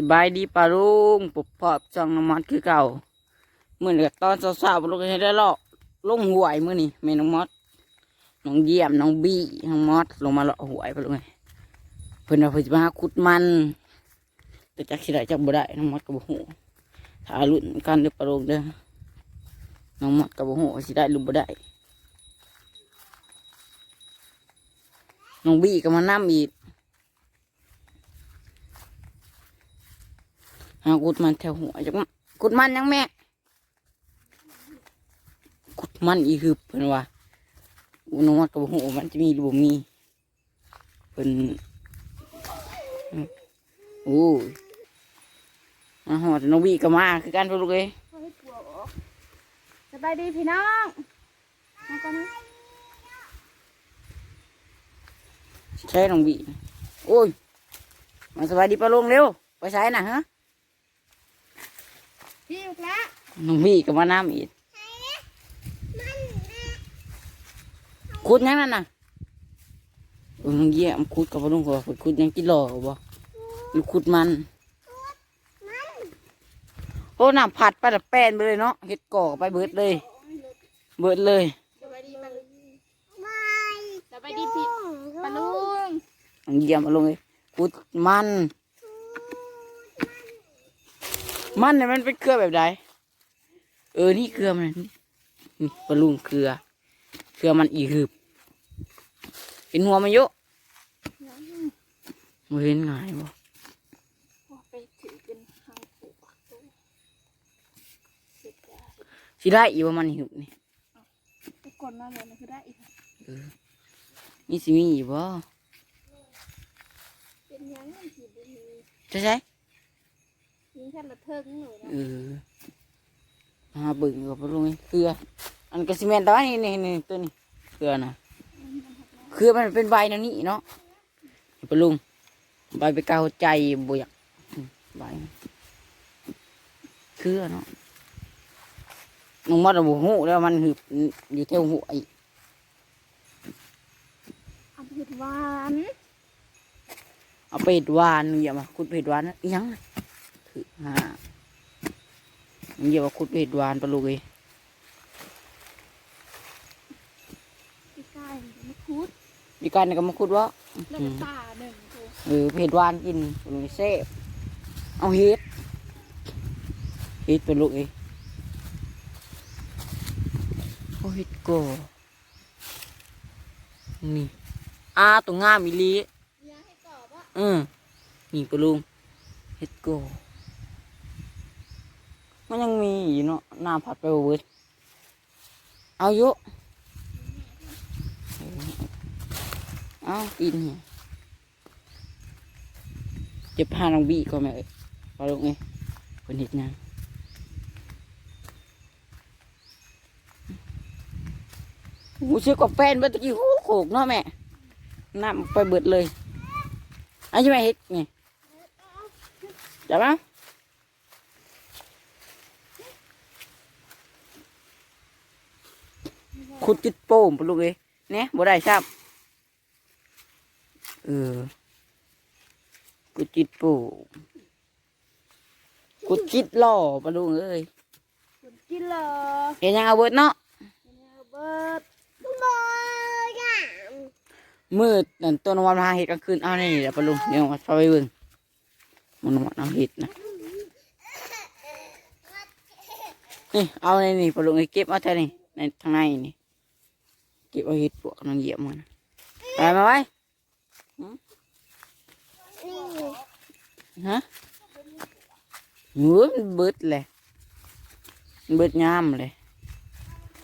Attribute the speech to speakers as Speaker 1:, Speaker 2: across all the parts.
Speaker 1: สบายดีปาลุงปุบพอบจังน้ำมันคือเก่าเหมื่อกับตอนสาวๆปลุกให้ได้ลอกลงหวยมื่อนี่แม่น้องมอดน้องเยี่ยมน้องบี้น้องมอดลงมาเลาะหวยปลุกไงเพิ่อนเอาเพิ่นมาขุดมัน แต่จักสิได้จักบ่ได้น้องมอดกับหูถ้าลุ้นกันเด้อปลุกเด้อน้องมอดกับหูสิได้หรือบ่ได้น้องบี้ก็มานํอีก หากุดมันแถวหัวจักกุดมันยังแม่กุดมันอีคือเพิ่นว่าอุณวัดกับหัวมันจะมีหรือบ่มีเพิ่นอืมโอ้ยมาหอดน้องวีก็มาคือกันพวกลูกเอ้ย
Speaker 2: สบายดีพี่น้องมาก่อนนะ
Speaker 1: ใช่น้องวีโอ้ยมาสบายดีปะลงเร็วไปใช้น่ะฮะ
Speaker 2: พี่ลูกละ
Speaker 1: น้องวีก็มาน้ำอีกขุดยังนั่นน่ะเออน้องเยี่ยมขุดกับปะลุงก็ว่าขุดยังกินหล่อบ่หรือขุดมันโอ้น้ำผัดไปแล้วแป้นไปเลยเนาะเห็ดก่อไปเบิดเลย เบิดเลย
Speaker 2: สบายดีปะลุงสบายดีพี่ปะลุง
Speaker 1: น้องเยี่ยมมาลงเลยขุดมัน มันเนี่ยมันเป็นเครือแบบใดเออนี่เครือมันนี่นี่ปลาลุงเครือเครือมันอีหืบเห็นหัวมันเยอะไม่เห็นง่ายบ่
Speaker 2: ไปถือเป็นหางผูกเสร็จแล้ว
Speaker 1: สิได้อีว่ามันหิวนี่
Speaker 2: ไปกดมาเลยนะคือได้อีก
Speaker 1: นี่สิมีอีบ่
Speaker 2: เป็นยังไงสิบุญ
Speaker 1: ใช่ใช่
Speaker 2: ยิงแค่ละเทิงหนูนะ
Speaker 1: เออมาเบิ่งกับปลาลุงไอ้เครืออันกระสิเมนตอนนี้นี่นี่ตัวนี้เครือนะเครือมันเป็นใบนั่นนี่เนาะปลาลุงใบไปกาวใจบ่อยากอืมใบเครือเนาะน้องมอดอะบ่ฮู้แล้วมันหืบอยู่แถวหัวไอ้
Speaker 2: เอาเผ็ดหวาน
Speaker 1: เอาไปเห็ดหวานอย่ามาขุดไปเห็ดหวานนะอิหยัง ถือหาอย่ามาขุดไปเห็ดหวานปลาลุงเอ้ย
Speaker 2: พี่กายมะคุด
Speaker 1: มีการนี่ก็มาขุดวะ
Speaker 2: แล้วก็ตาหนึ่งตัว
Speaker 1: เออเห็ดหวานกินปลาลุงเซ่บเอาเห็ดเห็ดปลาลุงเอ้ยโอ้เห็ดโกนี่อาตัวงามอีหลี
Speaker 2: ยาให้กรอบอะ
Speaker 1: เออนี่ปลาลุงเห็ดโก มันยังมีอยู่เนาะน้ำผัดไปบ่เบิดเอาเยอะเอากินเนี่ยเจ็บผ้าน้องบีก็แม่เอ้ยปลาลุงคนเห็ดหยังหูเชื่อกว่าแป้นเมื่อกี้โหโขกเนาะแม่น้ำไปเบิดเลยอันนี้ไม่เห็ดไงจับม ขุดจิตโป่งปะลูกเอ้ยเนี่ยบ่ได้ครับเออขุดจิตโป่งขุดจิตหล่อปะลูกเอ้ย
Speaker 2: คุณกินเหรอ
Speaker 1: เห็นยังเอาเบิดเนาะ
Speaker 2: เบิร์ดบอยอะ
Speaker 1: มืดนั่นต้นวันมาหาเห็ดกลางคืนเอานี่แหละปะลุงเดี๋ยวมาช่วยเบิ่งมันมันเอาเห็ดนะนี่เอาในนี่ปะลุงไอ้เก็บเอาแท่นี่ในทางในนี่ เก็บเอาเห็ดปวกนางเหยียบมันไปมาไว้หืมฮะมือมันเบิดเลยมันเบิดยามเลย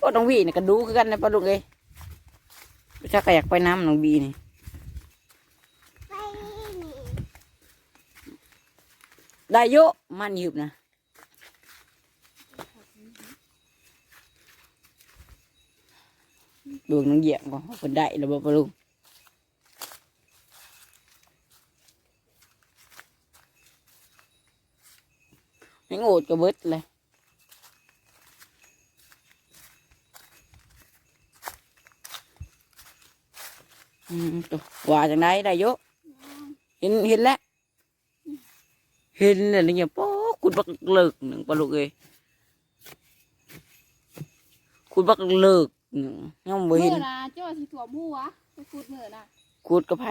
Speaker 1: ก็ต้องวิ่งนี่ก็ดูคือกันนะปะลุงเอ้ยถ้าใครอยากไปน้ำน้องบีนี่ได้เยอะมันหยุบนะ ดวงน้องเหยียบก็คนได้แล้วบ่ปะลุงไม่โง่ก็เบิดเลยอืมตัวว่าจังไดได้เยอะเห็นเห็นแล้วเห็นเลยนี่ป๊อกคุณบักเลิกหนึ่งปลาลูกเอ้ยคุณบักเลิกหนึ่ง ยังบ่
Speaker 2: เมื่
Speaker 1: เห็น
Speaker 2: อนะเจ้าสิถั่วหัวไปพูดเมื่อนะ
Speaker 1: คูดกับไผ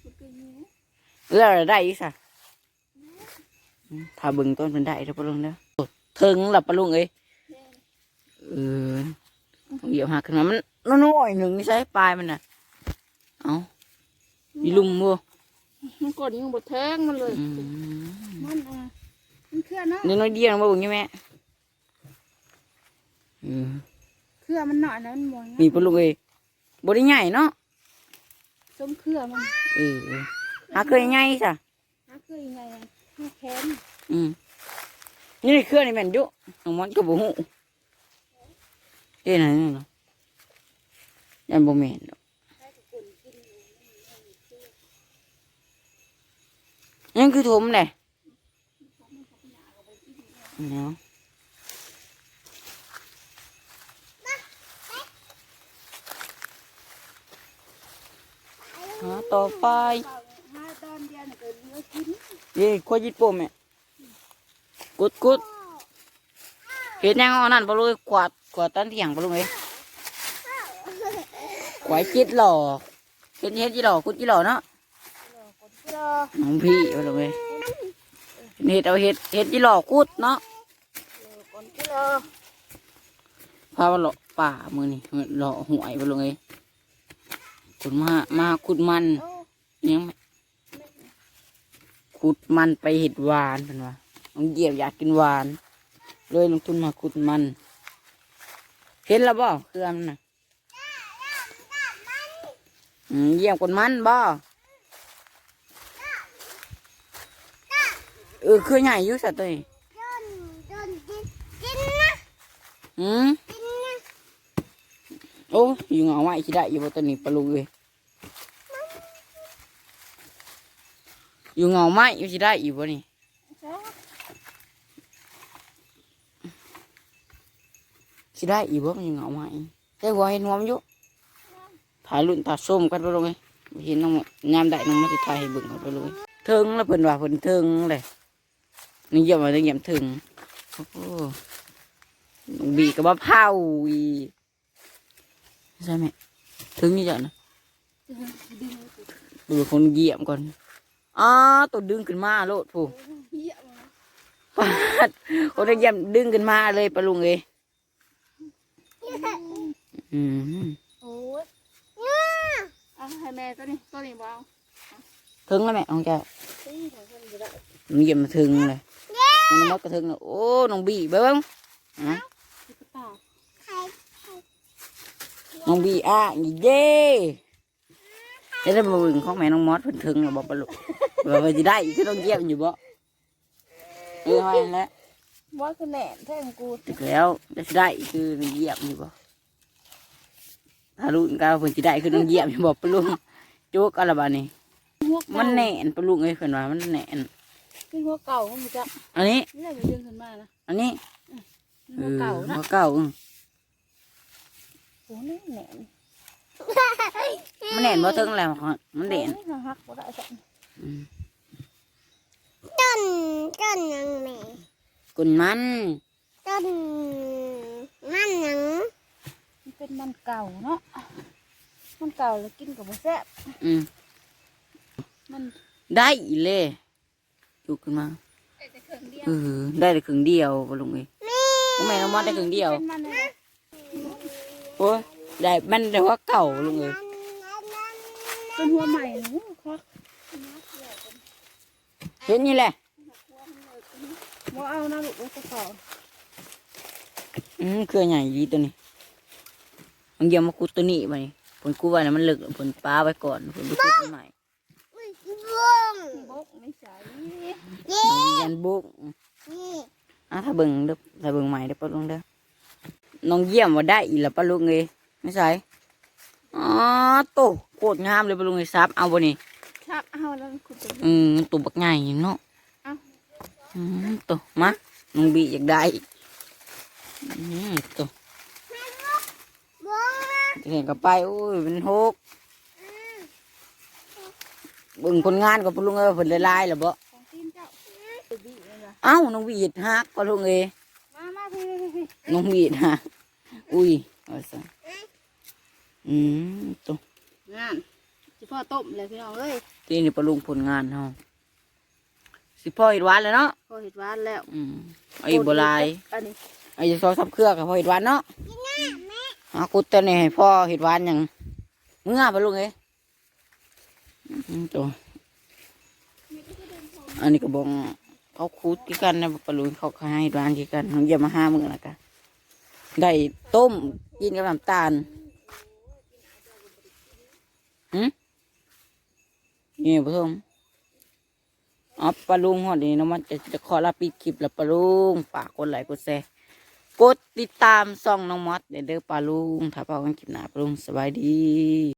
Speaker 2: พูดก็ยิง
Speaker 1: แล้วอะไรได้อีกสะอืมถ้าเบิ่งต้นมันได้เด้อปะลุงเด้อโอ้ถึงและปะลุงเอ้ยเออต้องเหยียบหักขึ้นมามันน้อยๆหนึ่งนี่ใช่ปลายมันน่ะเอาอีลุมบ่
Speaker 2: มันกดยิงบดแทงมันเลย
Speaker 1: อืม
Speaker 2: มันอะมันเครื่อเนาะ
Speaker 1: นี่น้อยเดียวมาเบิ่งนี่แม่ เออ
Speaker 2: เครื่อมันหน่อยนะมันมอง
Speaker 1: นี่ปะลุงเอ้ยบ่ได้ใหญ่เนาะ
Speaker 2: ส้มเครื่อมัน
Speaker 1: เออเออหาเคยใหญ่ซะ
Speaker 2: หาเครื่อยังไงอะห้าแขน
Speaker 1: อืมนี่ในเครื่องนี่แม่นอยู่น้องมันก็บ่ฮู้เอ้ยนั่นนี่เนาะยันบ่แม่นดอกยังคือถมเลยเนาะ หาต่อไป
Speaker 2: ห้าตอนเดียวน่ะเกิดเนื้อกิน
Speaker 1: เย้ขวยิดโปมแม่กุดกุดเฮ็ดยังเอานั่นปะลุยกวาดกวาดตันเถียงปะลุยกวายจิตหล่อเฮ็ดเฮ็ดจีหล่อกุดจีหล่อเนาะ
Speaker 2: เครื่อ
Speaker 1: น้องพี่ปะลุยเฮ็ดเอาเฮ็ดเฮ็ดจีหล่อกุดเนาะ
Speaker 2: คนเครื่อ
Speaker 1: พามาหล่อป่ามือนี่หล่อหวยปะลุย ขุดมา มาขุดมัน
Speaker 2: โอ้
Speaker 1: ยังไม่ขุดมันไปเห็ดหวานเป็นว่าน้องเดียวอยากกินหวาน เลยลงทุนมาขุดมัน เห็นแล้วบ่เครื่องมันน่ะอืมเยี่ยมคนมันบ่เออคือใหญ่อยู่สัตว์ตัวนี้
Speaker 2: จนจนกินกินนะ
Speaker 1: อืม
Speaker 2: กินนะ
Speaker 1: โอ้ยอยู่เงาไว้ที่ได้อยู่บ่ตัวนี้ปลูกเลยอยู่เงาไม้อยู่ที่ได้อยู่บ่นี่สิได้อีกบ่มันยังเงาไหมแต่ว่าเห็นหัวมันอยู่ถ่ายรุ่นถ่ายส้มกันไปลงเลยเห็นน้องยามได้น้องมาสิถ่ายให้เบิ่งกันไปลงเลยถึงแล้วเพิ่นว่าเพิ่นถึงเลยนี่เยี่ยมมาเยี่ยมถึงโอ้โหบีกับว่าเผาอี ใช่ไหมถึงนี่จ้ะนะดูคนเยี่ยมก่อนอ้าตัวดึงขึ้นมาโลดผู้
Speaker 2: เหี้ยมา
Speaker 1: ปาดคนเยี่ยมดึงขึ้นมาเลยปะลุงเอ้ยอืม
Speaker 2: โอ้ยเอาให้แม่ตัวนี้ตัวนี้บ่เอา
Speaker 1: ถึงแล้วแม่น้องแก
Speaker 2: เฮ้ยของคนจ
Speaker 1: มันเยี่ยบมาถึงเลยน้องมดก็ถึงแล้วโอ้ น้องบีเบิ้งอะ น้องบีอะเย้จะได้มาเบึงของแม่น้องมดเพิ่นถึงแล้วบอกปะลุว่าว่าจะได้อีกคือต้องเหยียบอยู่บ่เออให้แล้ว
Speaker 2: ว่าคือแหนมแท่งกู
Speaker 1: ถึงแล้วจะสิได้อีกคือต้องเหยียบอยู่บ่ถ้ารุ่นก้าวเพิ่นจะได้คือต้องเหยียบอยู่บ่ปะลุงโจ๊กอะไรบ้านี่
Speaker 2: หัวเก่า
Speaker 1: มันแน่นปะลุงเอ้ยเพิ่นว่ามันแน่น
Speaker 2: เป็นหัวเก่าของมันจะ
Speaker 1: อันนี้
Speaker 2: นี่แหละมันดึงขึ้นมานะ
Speaker 1: อันนี้
Speaker 2: หัวเก่านะ
Speaker 1: หัวเก่าอืม
Speaker 2: โอ้นี่แหนม
Speaker 1: มันแน่นบ่ถึงแล้วมันแน่น
Speaker 2: โอ้ยหักบ่ได้สัก
Speaker 1: อืม
Speaker 3: ต้นต้นยังแม่
Speaker 1: กุนมัน
Speaker 3: ต้นมันยัง
Speaker 2: มันเป็นมันเก่าเนาะมันเก่าแล้วกินกับบ่แซ่บ
Speaker 1: อืม
Speaker 2: มัน
Speaker 1: ได้อีเลยจุกขึ้นมา
Speaker 2: แต่เครื่องเดียว
Speaker 1: เออได้แต่ครึ่งเดียวปะลุงเอ้ยทำไมน้องมอดได้ครึ่งเดียว
Speaker 2: เป็นมันเลย
Speaker 1: โอ้ยได้มันแต่ว่าเก่าลุงเอ้ย
Speaker 2: เป็นหัวใหม่หนูครับ
Speaker 1: เห็นนี่แหละ
Speaker 2: บ่เอานะลูกว่าจะเก่า
Speaker 1: อืมเครือใหญ่ดีตัวนี้มันเยี่ยมมาคุดตัวนี้มานี่ผลกูว่านะมันเลึกผลปลาไว้ก่อนผลไปคุดตัวใหม่
Speaker 3: บ้ง
Speaker 2: บกไม่ใช่
Speaker 3: เย่
Speaker 1: มันยันบุก
Speaker 3: นี่
Speaker 1: อะถ้าเบิ่งเด้อถ้าเบิ่งใหม่เด้อปะลุงเด้อ น้องเยี่ยมว่าได้อีแล้วปะลุงเอ้ยไม่ใช่อ๋อโตโคตรงามเลยปะลุงเอ้ยซับเอาบ่นี่
Speaker 2: ครับเอาแล้วคุณจะ
Speaker 1: อืมตัวบักใหญ่เนาะ
Speaker 2: เอ้า
Speaker 1: อืมตัวมาน้องบีอยากได้อีกอืมตัว
Speaker 3: บ้งนะ
Speaker 1: จะเห็นกับไปโอ้ยเป็นหกเบิ่งคนงานกับปลุงเอ้ยเพิ่นได้ลายหรอบ่
Speaker 2: ของ
Speaker 1: เอ้าน้องวีดฮักปลาลุงเอย
Speaker 2: มามาพี่พี่พี่
Speaker 1: น้องวีดฮัก อุ้ยเอาซะอืมตัว
Speaker 2: งานสิพ่อต้มเลยพี่น้องเอ้ย
Speaker 1: ที่นี่ปลาลุงผลงานเฮาสิพ่อเห็ดหวานเลยเนาะ
Speaker 2: พ่อเห็ดหวานแล้ว
Speaker 1: อืมไอ้บัวลาย
Speaker 2: อันนี้
Speaker 1: ไอ้จะซอสับเครือกับพ่อเห็ดหวานเนาะอาคุดตัวนี้ให้พ่อเห็ดหวานอย่างเมื่อปลาลุงเอ้ยอืมตัวอันนี้ก็บองเขาคุดกี่กันนะปลาลุงเขาขายเห็ดหวานกี่กันเขาเยี่ยมมาห้ามือละกัน ได้ต้มกินกับน้ำตาลอืมนี่ผู้ชมอ๋อปลาลุงหอดนี้นาะมันจะจะขอลาปิดคลิปแล้วปลาลุงฝากกดไลค์กดแชร์กดติดตามซ่องน้องมอสเด้อเด้อปลาลุงถ้าพอกันคลิปหน้าปลาลุงสบายดี